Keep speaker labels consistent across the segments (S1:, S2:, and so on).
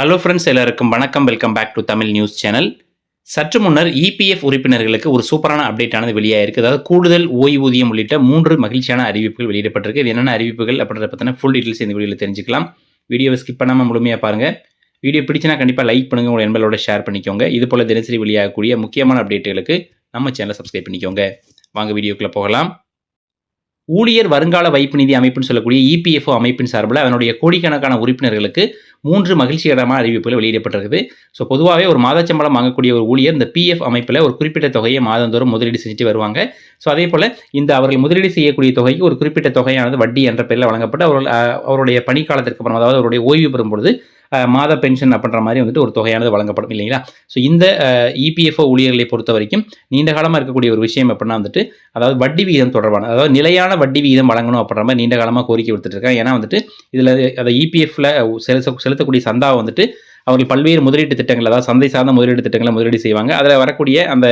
S1: Hello friends எல்லாருக்கும் வணக்கம். Welcome back to Tamil news channel சற்று முன்னர் இபிஎஃப் உறுப்பினர்களுக்கு ஒரு சூப்பரான அப்டேட் ஆனது வெளியாயிருக்கு. அதாவது கூடுதல் ஓய்வூதியம் உள்ளிட்ட மூன்று மகிழ்ச்சியான அறிவிப்புகள் வெளியிடப்பட்டிருக்கு. இது என்னென்ன அறிவிப்புகள் அப்படின்றத பற்றின ஃபுல் டீட்டெயில்ஸ் இந்த வீடியோவில் தெரிஞ்சுக்கலாம். வீடியோவை ஸ்கிப் பண்ணாமல் முழுமையாக பாருங்கள் வீடியோ பிடிச்சினா கண்டிப்பாக லைக் பண்ணுங்கள் உங்கள் நண்பர்களோட ஷேர் பண்ணிக்கோங்க. இது போல் தினசரி வெளியாகக்கூடிய முக்கியமான அப்டேட்டுகளுக்கு நம்ம சேனலை சப்ஸ்கிரைப் பண்ணிக்கோங்க. வாங்க வீடியோக்குள்ளே போகலாம். ஊழியர் வருங்கால வைப்பு நிதி அமைப்புன்னு சொல்லக்கூடிய இபிஎஃப்ஓ அமைப்பின் சார்பில் அதனுடைய கோடிக்கணக்கான உறுப்பினர்களுக்கு மூன்று மகிழ்ச்சிகரமான அறிவிப்புகள் வெளியிடப்பட்டிருக்குது. ஸோ பொதுவாகவே ஒரு மாதச்சம்பளம் வாங்கக்கூடிய ஒரு ஊழியர் இந்த பிஎஃப் அமைப்பில் ஒரு குறிப்பிட்ட தொகையை மாதந்தோறும் முதலீடு செஞ்சுட்டு வருவாங்க. ஸோ அதே போல் இந்த அவர்கள் முதலீடு செய்யக்கூடிய தொகைக்கு ஒரு குறிப்பிட்ட தொகையானது வட்டி என்ற பெயரில் வழங்கப்பட்டு அவர்கள் அவருடைய பணிக்காலத்திற்கு அப்புறம் அதாவது அவருடைய ஓய்வு பெறும் பொழுது மாத பென்ஷன் அப்படின்ற மாதிரி வந்துட்டு ஒரு தொகையானது வழங்கப்படும் இல்லைங்களா? ஸோ இந்த இபிஎஃப்ஓ ஊழியர்களை பொறுத்த வரைக்கும் நீண்ட காலமாக இருக்கக்கூடிய ஒரு விஷயம் எப்படின்னா வந்துட்டு அதாவது வட்டி விகிதம் தொடர்பான அதாவது நிலையான வட்டி விகிதம் வழங்கணும் அப்படின்ற மாதிரி நீண்ட காலமாக கோரிக்கை விடுத்துட்டு இருக்காங்க. ஏன்னா வந்துட்டு இதில் அதை இபிஎஃப்ல செலுத்த செலுத்தக்கூடிய சந்தாவை வந்துட்டு அவர்கள் பல்வேறு முதலீட்டு திட்டங்கள் அதாவது சந்தை சார்ந்த முதலீட்டு திட்டங்களை முதலீடு செய்வாங்க. அதில் வரக்கூடிய அந்த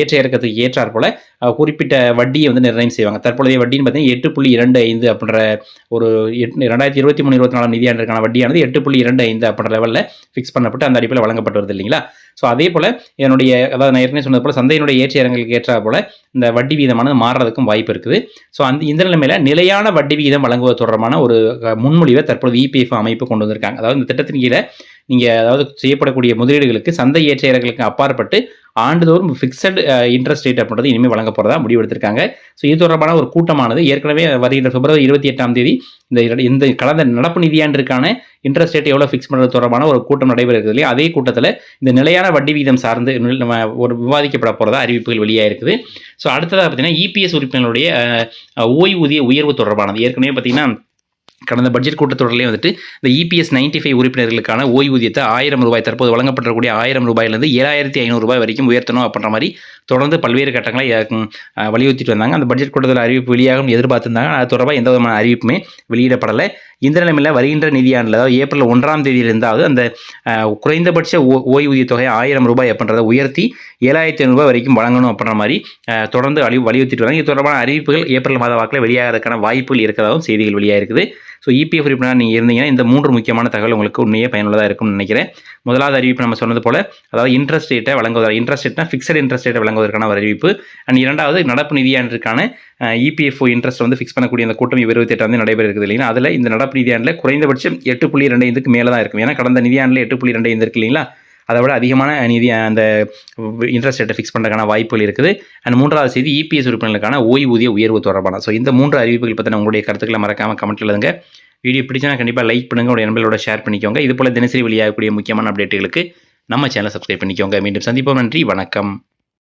S1: ஏற்ற இறக்கத்துக்கு ஏற்றாற் போல குறிப்பிட்ட வட்டியை வந்து நிர்ணயம் செய்வாங்க. தற்பொழுதைய வட்டின்னு பார்த்தீங்கன்னா எட்டு புள்ளி இரண்டு ஐந்து அப்படின்ற ஒரு எட்டு ரெண்டாயிரத்தி இருபத்தி மூணு இருபத்தி நாலாம் நிதியாண்டிற்கான வட்டியானது எட்டு புள்ளி இரண்டு ஐந்து அப்படின்ற லெவலில் ஃபிக்ஸ் பண்ணப்பட்டு அந்த அடிப்படையில் வழங்கப்பட்டு வருது இல்லைங்களா? ஸோ அதே போல் என்னுடைய அதாவது நான் ஏற்கனவே சொன்னது போல் சந்தையினுடைய ஏற்ற இறங்களுக்கு ஏற்றா போல இந்த வட்டி விகிதமானது மாறுறதுக்கும் வாய்ப்பு இருக்குது. ஸோ அந்த இந்த நிலைமையில் நிலையான வட்டி விகிதம் வழங்குவது தொடர்பான ஒரு முன்மொழிவை தற்போது இபிஎஃப் அமைப்பு கொண்டு வந்திருக்காங்க. அதாவது இந்த திட்டத்தின் கீழே நீங்கள் அதாவது செய்யப்படக்கூடிய முதலீடுகளுக்கு சந்தை ஏற்ற இறங்களுக்கு அப்பாற்பட்டு ஆண்டுதோறும் ஃபிக்ஸட் இன்ட்ரெஸ்ட் ரேட் அப்படின்றது இனிமேல் வழங்க போகிறதா முடிவெடுத்திருக்காங்க ஸோ இது தொடர்பான ஒரு கூட்டமானது. ஏற்கனவே வருகிற பிப்ரவரி இருபத்தி எட்டாம் தேதி இந்த இந்த கலந்த நடப்பு நிதியாண்டிற்கான இன்ட்ரெஸ்ட் ரேட் எவ்வளோ ஃபிக்ஸ் பண்ணுறது தொடர்பான ஒரு கூட்டம் நடைபெறுகிறது இல்லையா? அதே கூட்டத்தில் இந்த நிலையான வட்டி வீதம் சார்ந்து நம்ம ஒரு விவாதிக்கப்பட போகிறதா அறிவிப்புகள் வெளியாக இருக்குது ஸோ அடுத்ததாக பார்த்தீங்கன்னா இபிஎஸ் உறுப்பினர்களுடைய ஓய்வூதிய உயர்வு தொடர்பானது. ஏற்கனவே பார்த்தீங்கன்னா கடந்த பட்ஜெட் கூட்டத்தொடரிலே வந்துட்டு இந்த இபிஎஸ் நைன்டி ஃபைவ் உறுப்பினர்களுக்கான ஓய்வூதியத்தை ஆயிரம் ரூபாய் தற்போது வழங்கப்படக்கூடிய ஆயிரம் ரூபாயிலிருந்து ஏழாயிரத்தி ஐநூறு ரூபாய் வரைக்கும் உயர்த்தணும் அப்படின்ற மாதிரி தொடர்ந்து பல்வேறு கட்டங்களை வலியுறுத்திட்டு வந்தாங்க. அந்த பட்ஜெட் கூட்டத்தில் அறிவிப்பு வெளியாகும் எதிர்பார்த்திருந்தாங்க. அது தொடர்பாக எந்த விதமான அறிவிப்புமே வெளியிடப்படலை. இந்த நிலைமையில் வருகின்ற நிதியாண்டில் அதாவது ஏப்ரல் ஒன்றாம் தேதியிலிருந்தாவது அந்த குறைந்தபட்ச ஓ- ஓய்வூதிய தொகை ஆயிரம் ரூபாய் அப்படின்றத உயர்த்தி ஏழாயிரத்தி ஐநூறுபாய் வரைக்கும் வழங்கணும் அப்படின்ற மாதிரி தொடர்ந்து அழி வலியுறுத்திட்டு வராங்க இது தொடர்பான அறிவிப்புகள் ஏப்ரல் மாத வாக்கில் வெளியாகிறதுக்கான வாய்ப்புகள் இருக்கிறதாகவும் செய்திகள் வெளியாக இருக்குது ஸோ இபிஎஃப் உறுப்பினர் நீங்கள் இருந்தீங்கன்னா இந்த மூன்று முக்கியமான தகவல் உங்களுக்கு உண்மையே பயனுள்ளதாக இருக்கும்னு நினைக்கிறேன். முதலாவது அறிவிப்பு நம்ம சொன்னது போல அதாவது இன்ட்ரெஸ்ட் ரேட்டை வழங்குவதா இன்ட்ரெஸ்ட் ரேட்னா ஃபிக்ஸட் இன்ட்ரெஸ்ட் ரேட்டை வழங்குவதற்கான ஒரு அறிவிப்பு. அண்ட் இரண்டாவது நடப்பு நிதியாண்டிற்கான இபிஎஃப்ஓ இன்ட்ரெஸ்ட் வந்து ஃபிக்ஸ் பண்ணக்கூடிய அந்த கூட்டம் இருபத்தி எட்டு வந்து நடைபெற இருக்குது இல்லைங்களா? அதில் இந்த நடப்பு நிதியாண்டில் குறைந்தபட்சம் எட்டு புள்ளி ரெண்டு இதுக்கு மேலே தான் இருக்கும். ஏன்னா கடந்த நிதியாண்டில் எட்டு புள்ளி ரெண்டு ஐந்து இருக்கு இல்லைங்களா? அதை விட அதிகமான நிதி அந்த இன்ட்ரெஸ்ட் ரேட்டை ஃபிக்ஸ் பண்ணுறதுக்கான வாய்ப்புகள் இருக்குது. அண்ட் மூன்றாவது செய்தி இபிஎஸ் உறுப்பினர்களுக்கான ஓய்வூதிய உயர்வு தொடர்பான. ஸோ இந்த மூன்று அறிவிப்புகள் பற்றின உங்களுடைய கருத்துக்களை மறக்காமல் கமெண்ட்டில் எழுதுங்க. வீடியோ பிடிச்சா கண்டிப்பாக லைக் பண்ணுங்கள் உடைய நண்பர்களோட ஷேர் பண்ணிக்கோங்க. இது போல் தினசரி வெளியாகக்கூடிய முக்கியமான அப்டேட்டுகளுக்கு நம்ம சேனலை சப்ஸ்கிரைப் பண்ணிக்கோங்க. மீண்டும் சந்திப்போம். நன்றி. வணக்கம்.